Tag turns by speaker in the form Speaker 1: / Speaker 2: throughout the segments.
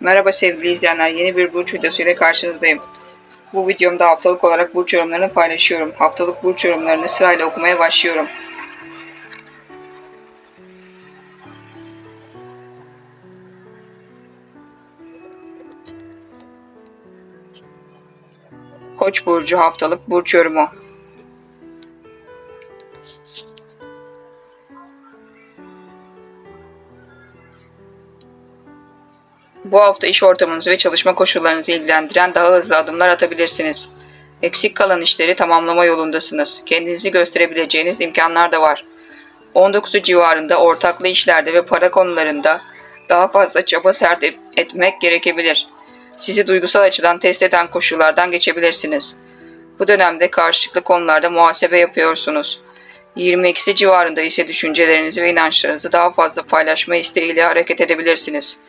Speaker 1: Merhaba sevgili izleyenler, yeni bir burç videosuyla karşınızdayım. Bu videomda haftalık olarak burç yorumlarını paylaşıyorum. Haftalık burç yorumlarını sırayla okumaya başlıyorum. Koç burcu haftalık burç yorumu. Bu hafta iş ortamınızı ve çalışma koşullarınızı ilgilendiren daha hızlı adımlar atabilirsiniz. Eksik kalan işleri tamamlama yolundasınız. Kendinizi gösterebileceğiniz imkanlar da var. 19'u civarında ortaklı işlerde ve para konularında daha fazla çaba sert et- etmek gerekebilir. Sizi duygusal açıdan test eden koşullardan geçebilirsiniz. Bu dönemde karşılıklı konularda muhasebe yapıyorsunuz. 22'si civarında ise düşüncelerinizi ve inançlarınızı daha fazla paylaşma isteğiyle hareket edebilirsiniz.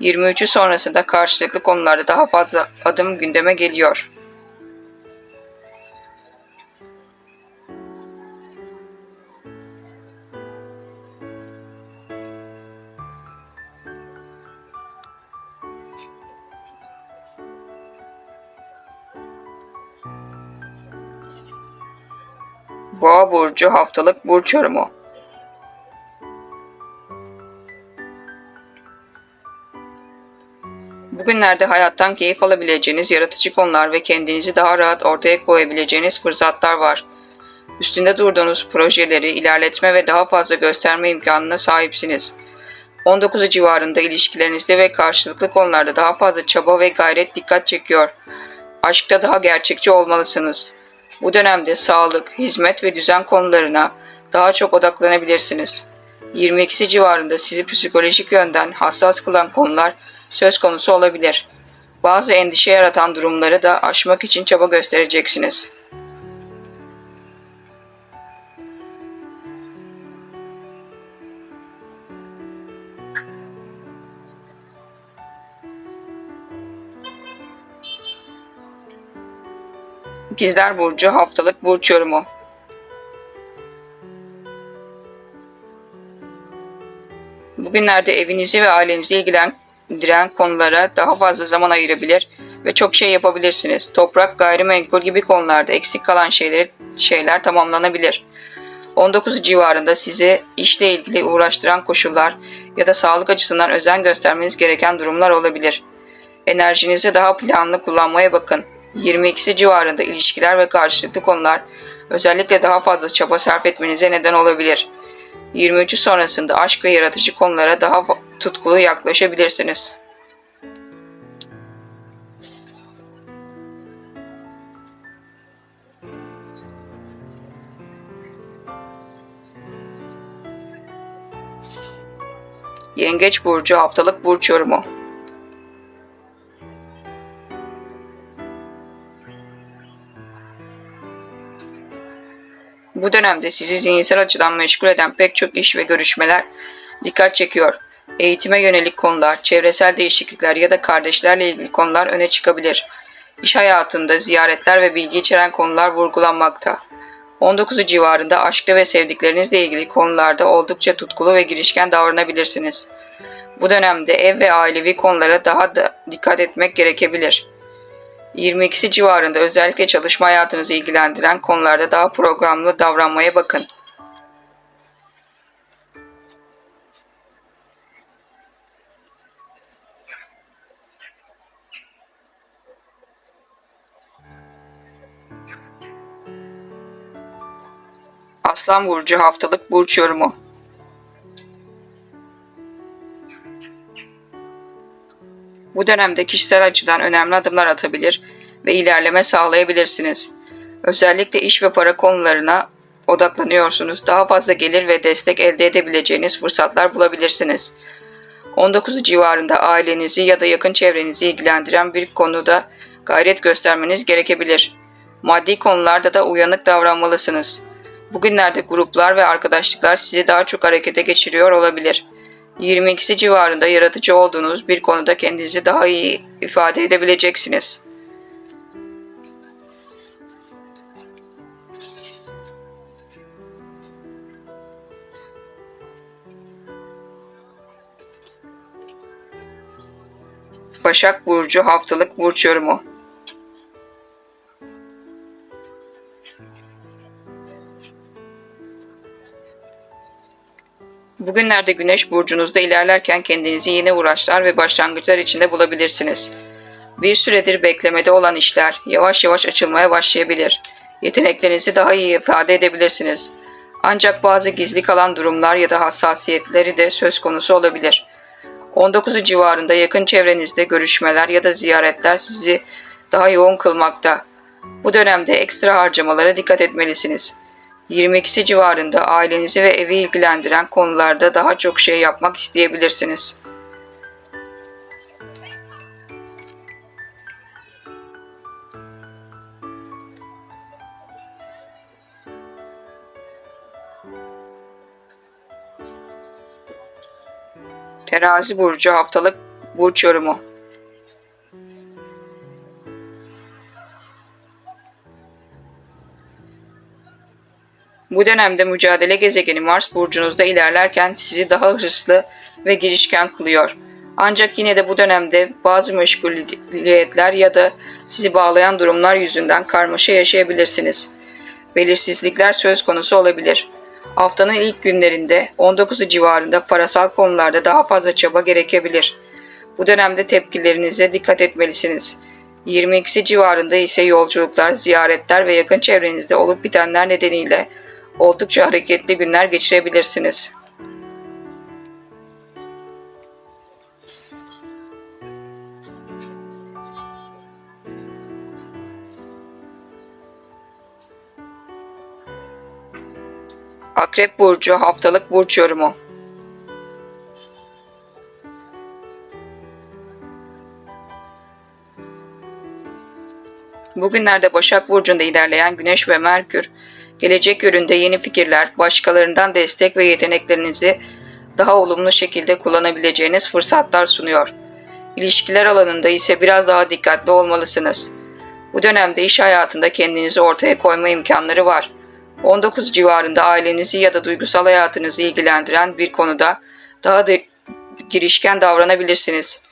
Speaker 1: 23'ü sonrasında karşılıklı konularda daha fazla adım gündeme geliyor. Boğa burcu haftalık burç yorumu. Bugünlerde hayattan keyif alabileceğiniz yaratıcı konular ve kendinizi daha rahat ortaya koyabileceğiniz fırsatlar var. Üstünde durduğunuz projeleri ilerletme ve daha fazla gösterme imkanına sahipsiniz. 19'u civarında ilişkilerinizde ve karşılıklı konularda daha fazla çaba ve gayret dikkat çekiyor. Aşkta daha gerçekçi olmalısınız. Bu dönemde sağlık, hizmet ve düzen konularına daha çok odaklanabilirsiniz. 22'si civarında sizi psikolojik yönden hassas kılan konular söz konusu olabilir. Bazı endişe yaratan durumları da aşmak için çaba göstereceksiniz. İkizler Burcu haftalık burç yorumu. Bugünlerde evinizi ve ailenizi ilgilendiren konulara daha fazla zaman ayırabilir ve çok şey yapabilirsiniz. Toprak, gayrimenkul gibi konularda eksik kalan şeyler, şeyler tamamlanabilir. 19 civarında sizi işle ilgili uğraştıran koşullar ya da sağlık açısından özen göstermeniz gereken durumlar olabilir. Enerjinizi daha planlı kullanmaya bakın. 22'si civarında ilişkiler ve karşılıklı konular özellikle daha fazla çaba sarf etmenize neden olabilir. 23'ü sonrasında aşk ve yaratıcı konulara daha tutkulu yaklaşabilirsiniz. Yengeç burcu haftalık burç yorumu. Bu dönemde sizi zihinsel açıdan meşgul eden pek çok iş ve görüşmeler dikkat çekiyor. Eğitime yönelik konular, çevresel değişiklikler ya da kardeşlerle ilgili konular öne çıkabilir. İş hayatında ziyaretler ve bilgi içeren konular vurgulanmakta. 19'u civarında aşkta ve sevdiklerinizle ilgili konularda oldukça tutkulu ve girişken davranabilirsiniz. Bu dönemde ev ve ailevi konulara daha da dikkat etmek gerekebilir. 22'si civarında özellikle çalışma hayatınızı ilgilendiren konularda daha programlı davranmaya bakın. Aslan Burcu haftalık burç yorumu. Bu dönemde kişisel açıdan önemli adımlar atabilir ve ilerleme sağlayabilirsiniz. Özellikle iş ve para konularına odaklanıyorsunuz. Daha fazla gelir ve destek elde edebileceğiniz fırsatlar bulabilirsiniz. 19 civarında ailenizi ya da yakın çevrenizi ilgilendiren bir konuda gayret göstermeniz gerekebilir. Maddi konularda da uyanık davranmalısınız. Bugünlerde gruplar ve arkadaşlıklar sizi daha çok harekete geçiriyor olabilir. 22'si civarında yaratıcı olduğunuz bir konuda kendinizi daha iyi ifade edebileceksiniz. Başak Burcu haftalık burç yorumu. Bugünlerde Güneş burcunuzda ilerlerken kendinizi yeni uğraşlar ve başlangıçlar içinde bulabilirsiniz. Bir süredir beklemede olan işler yavaş yavaş açılmaya başlayabilir. Yeteneklerinizi daha iyi ifade edebilirsiniz. Ancak bazı gizli kalan durumlar ya da hassasiyetleri de söz konusu olabilir. 19'u civarında yakın çevrenizde görüşmeler ya da ziyaretler sizi daha yoğun kılmakta. Bu dönemde ekstra harcamalara dikkat etmelisiniz. 22'si civarında ailenizi ve evi ilgilendiren konularda daha çok şey yapmak isteyebilirsiniz. Terazi burcu haftalık burç yorumu. Bu dönemde mücadele gezegeni Mars burcunuzda ilerlerken sizi daha hırslı ve girişken kılıyor. Ancak yine de bu dönemde bazı meşguliyetler ya da sizi bağlayan durumlar yüzünden karmaşa yaşayabilirsiniz. Belirsizlikler söz konusu olabilir. Haftanın ilk günlerinde 19'u civarında parasal konularda daha fazla çaba gerekebilir. Bu dönemde tepkilerinize dikkat etmelisiniz. 22'si civarında ise yolculuklar, ziyaretler ve yakın çevrenizde olup bitenler nedeniyle oldukça hareketli günler geçirebilirsiniz. Akrep Burcu haftalık burç yorumu. Bugünlerde Başak Burcu'nda ilerleyen Güneş ve Merkür, gelecek yönünde yeni fikirler, başkalarından destek ve yeteneklerinizi daha olumlu şekilde kullanabileceğiniz fırsatlar sunuyor. İlişkiler alanında ise biraz daha dikkatli olmalısınız. Bu dönemde iş hayatında kendinizi ortaya koyma imkanları var. 19 civarında ailenizi ya da duygusal hayatınızı ilgilendiren bir konuda daha da girişken davranabilirsiniz.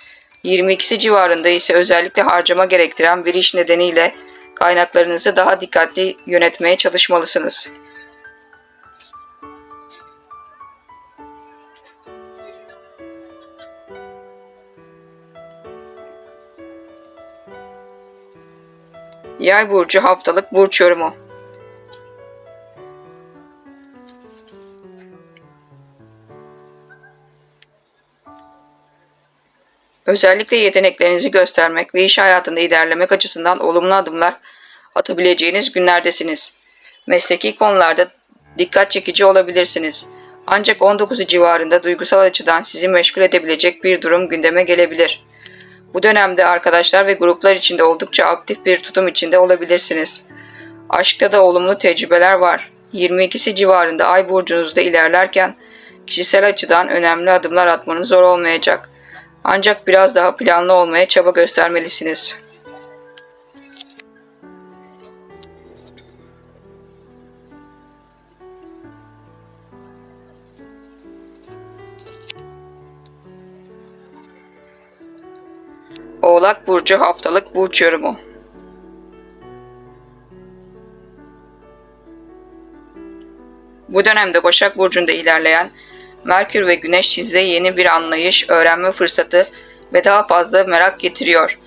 Speaker 1: 22'si civarında ise özellikle harcama gerektiren bir iş nedeniyle kaynaklarınızı daha dikkatli yönetmeye çalışmalısınız. Yay burcu haftalık burç yorumu. Özellikle yeteneklerinizi göstermek ve iş hayatında ilerlemek açısından olumlu adımlar atabileceğiniz günlerdesiniz. Mesleki konularda dikkat çekici olabilirsiniz. Ancak 19'u civarında duygusal açıdan sizi meşgul edebilecek bir durum gündeme gelebilir. Bu dönemde arkadaşlar ve gruplar içinde oldukça aktif bir tutum içinde olabilirsiniz. Aşkta da olumlu tecrübeler var. 22'si civarında ay burcunuzda ilerlerken kişisel açıdan önemli adımlar atmanız zor olmayacak. Ancak biraz daha planlı olmaya çaba göstermelisiniz. Oğlak Burcu haftalık burç yorumu. Bu dönemde Başak Burcu'nda ilerleyen Merkür ve Güneş size yeni bir anlayış, öğrenme fırsatı ve daha fazla merak getiriyor.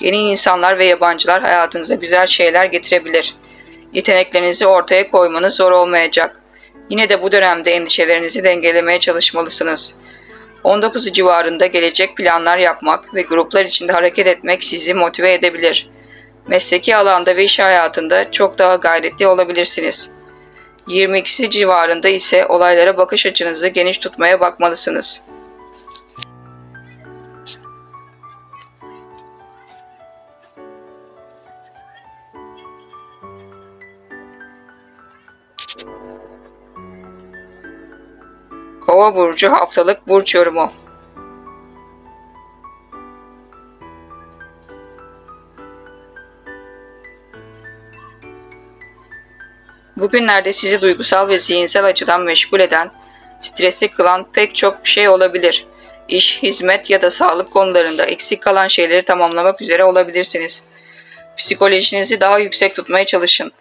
Speaker 1: Yeni insanlar ve yabancılar hayatınıza güzel şeyler getirebilir. Yeteneklerinizi ortaya koymanız zor olmayacak. Yine de bu dönemde endişelerinizi dengelemeye çalışmalısınız. 19 civarında gelecek planlar yapmak ve gruplar içinde hareket etmek sizi motive edebilir. Mesleki alanda ve iş hayatında çok daha gayretli olabilirsiniz. 22'si civarında ise olaylara bakış açınızı geniş tutmaya bakmalısınız. Kova burcu haftalık burç yorumu. Bugünlerde sizi duygusal ve zihinsel açıdan meşgul eden, stresli kılan pek çok şey olabilir. iş, hizmet ya da sağlık konularında eksik kalan şeyleri tamamlamak üzere olabilirsiniz. Psikolojinizi daha yüksek tutmaya çalışın.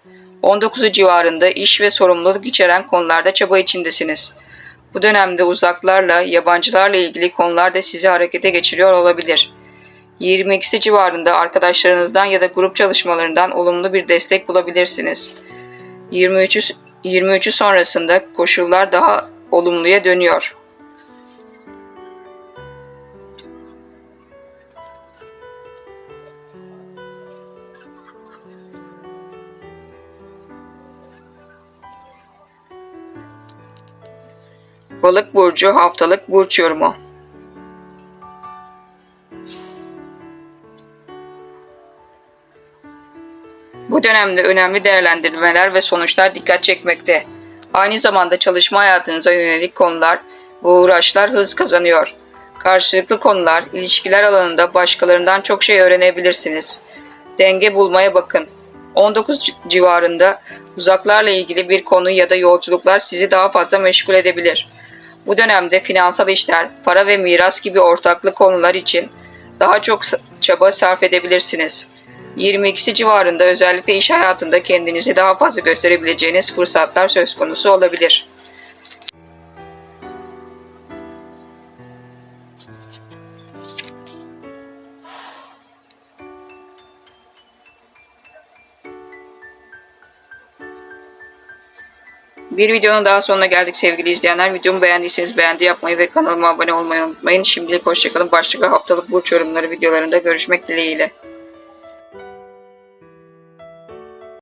Speaker 1: 19'u civarında iş ve sorumluluk içeren konularda çaba içindesiniz. Bu dönemde uzaklarla, yabancılarla ilgili konular da sizi harekete geçiriyor olabilir. 22'si civarında arkadaşlarınızdan ya da grup çalışmalarından olumlu bir destek bulabilirsiniz. 23'ü 23'ü sonrasında koşullar daha olumluya dönüyor. Balık burcu haftalık burç yorumu. Bu dönemde önemli değerlendirmeler ve sonuçlar dikkat çekmekte. Aynı zamanda çalışma hayatınıza yönelik konular ve uğraşlar hız kazanıyor. Karşılıklı konular, ilişkiler alanında başkalarından çok şey öğrenebilirsiniz. Denge bulmaya bakın. 19 ci- civarında uzaklarla ilgili bir konu ya da yolculuklar sizi daha fazla meşgul edebilir. Bu dönemde finansal işler, para ve miras gibi ortaklı konular için daha çok çaba sarf edebilirsiniz. 22'si civarında özellikle iş hayatında kendinizi daha fazla gösterebileceğiniz fırsatlar söz konusu olabilir. Bir videonun daha sonuna geldik sevgili izleyenler. Videomu beğendiyseniz beğendi yapmayı ve kanalıma abone olmayı unutmayın. Şimdilik hoşçakalın. Başka haftalık burç yorumları videolarında görüşmek dileğiyle.